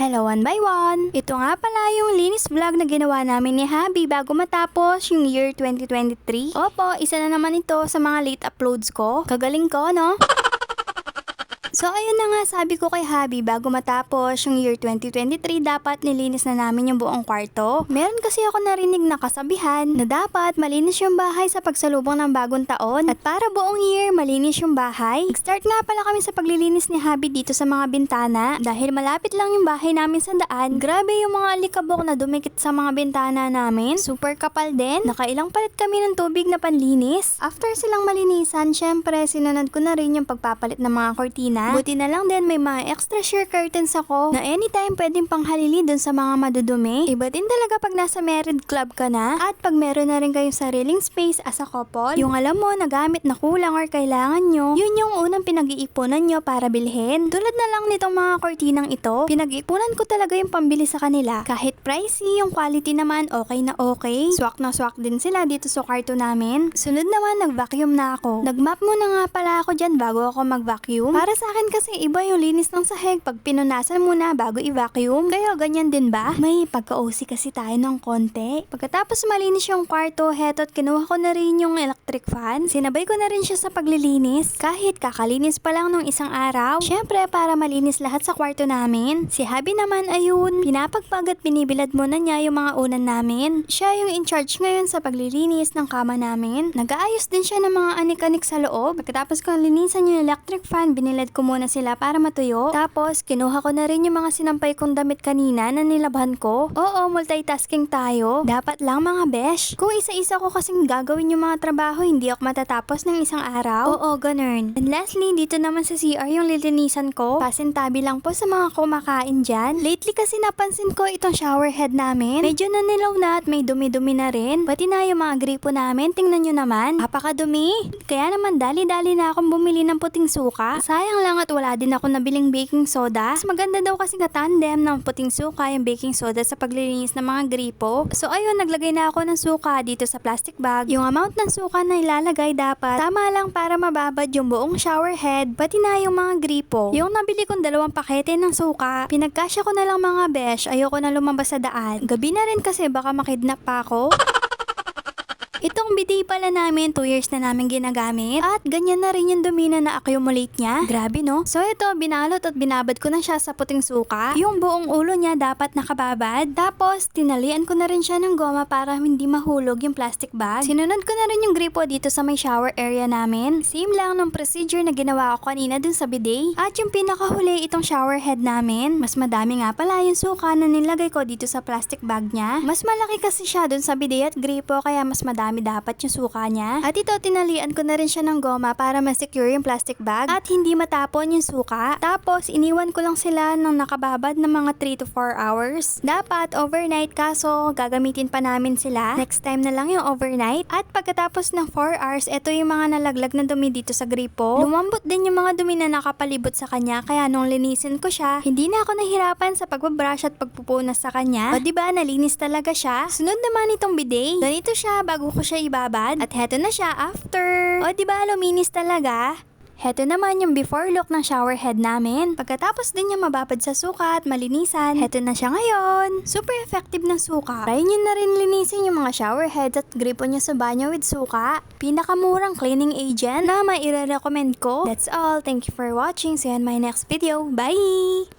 Hello one by one! Ito nga pala yung linis vlog na ginawa namin ni Habi bago matapos yung year 2023. Opo, isa na naman ito sa mga late uploads ko. Kagaling ko, no? So ayun na nga sabi ko kay Habi bago matapos yung year 2023 dapat nilinis na namin yung buong kwarto. Meron kasi ako narinig na kasabihan na dapat malinis yung bahay sa pagsalubong ng bagong taon at para buong year malinis yung bahay. Nag-start nga pala kami sa paglilinis ni Habi dito sa mga bintana dahil malapit lang yung bahay namin sa daan. Grabe yung mga alikabok na dumikit sa mga bintana namin. Super kapal din. Nakailang palit kami ng tubig na panlinis. After silang malinisan, syempre sinunod ko na rin yung pagpapalit ng mga kortina. Buti na lang din may mga extra sheer curtains ako na anytime pwedeng panghalili dun sa mga madudumi. Iba din talaga pag nasa married club ka na at pag meron na rin kayong sariling space as a couple, yung alam mo na gamit na kulang or kailangan nyo, yun yung unang pinag-iipunan nyo para bilhin. Tulad na lang nitong mga kortinang ito, pinag-iipunan ko talaga yung pambili sa kanila. Kahit pricey, yung quality naman okay na okay. Swak na swak din sila dito sa kwarto namin. Sunod naman, nag-vacuum na ako. Nag-map muna nga pala ako dyan bago ako mag-vacuum. Para sa akin kasi iba yung linis ng sahig pag pinunasan muna bago i-vacuum. Kayo, ganyan din ba? May pagka-OC kasi tayo ng konti. Pagkatapos malinis yung kwarto, heto't kinuha ko na rin yung electric fan. Sinabay ko na rin siya sa paglilinis. Kahit kakalinis pa lang nung isang araw. Syempre, para malinis lahat sa kwarto namin. Si Habi naman ayun, pinapagpag at binibilad muna niya yung mga unan namin. Siya yung in charge ngayon sa paglilinis ng kama namin. Nag-aayos din siya ng mga anik-anik sa loob. Pagkatapos ko linisan yung electric fan, binilad ko muna sila para matuyo. Tapos, kinuha ko na rin yung mga sinampay kong damit kanina na nilabhan ko. Oo, multitasking tayo. Dapat lang mga besh. Kung isa-isa ko kasing gagawin yung mga trabaho, hindi ako matatapos ng isang araw. Oo, ganun. And lastly, dito naman sa CR yung lilinisan ko. Pasintabi lang po sa mga kumakain dyan. Lately kasi napansin ko itong shower head namin. Medyo nanilaw na at may dumi-dumi na rin. Pati na yung mga gripo namin, tingnan nyo naman. Napakadumi. Kaya naman dali-dali na akong bumili ng puting suka. Sayang lang at wala din ako nabiling baking soda. Mas maganda daw kasi katandem ng puting suka yung baking soda sa paglilinis ng mga gripo. So ayun, naglagay na ako ng suka dito sa plastic bag. Yung amount ng suka na ilalagay dapat tama lang para mababad yung buong shower head, pati na yung mga gripo. Yung nabili kong dalawang pakete ng suka, pinagkasya ko na lang mga besh, ayoko na lumabas sa daan. Gabi na rin kasi baka makidnap pa ako. Itong bidet pala namin, 2 years na namin ginagamit. At ganyan na rin yung dumi na na-accumulate niya. Grabe no? So ito, binalot at binabad ko na siya sa puting suka. Yung buong ulo niya dapat nakababad. Tapos, tinalian ko na rin siya ng goma para hindi mahulog yung plastic bag. Sinunod ko na rin yung gripo dito sa may shower area namin. Same lang nung procedure na ginawa ko kanina dun sa bidet. At yung pinakahuli itong shower head namin. Mas madami nga pala yung suka na nilagay ko dito sa plastic bag niya. Mas malaki kasi siya dun sa bidet at gripo kaya mas madami dapat yung suka niya. At ito, tinalian ko na rin siya ng goma para ma-secure yung plastic bag at hindi matapon yung suka. Tapos, iniwan ko lang sila ng nakababad na mga 3 to 4 hours. Dapat overnight kaso gagamitin pa namin sila. Next time na lang yung overnight. At pagkatapos ng 4 hours, ito yung mga nalaglag na dumi dito sa gripo. Lumambot din yung mga dumi na nakapalibot sa kanya kaya nung linisin ko siya, hindi na ako nahirapan sa pagbabrush at pagpupunas sa kanya. O diba, nalinis talaga siya. Sunod naman itong bidet. Ganito siya bago ko siya ibabad. At heto na siya after. O diba, luminis talaga. Heto naman yung before look ng shower head namin. Pagkatapos din niya mababad sa suka at malinisan, heto na siya ngayon. Super effective ng suka. Try nyo na rin linisin yung mga shower heads at gripo niya sa banyo with suka. Pinakamurang cleaning agent na maire-recommend ko. That's all. Thank you for watching. See you in my next video. Bye!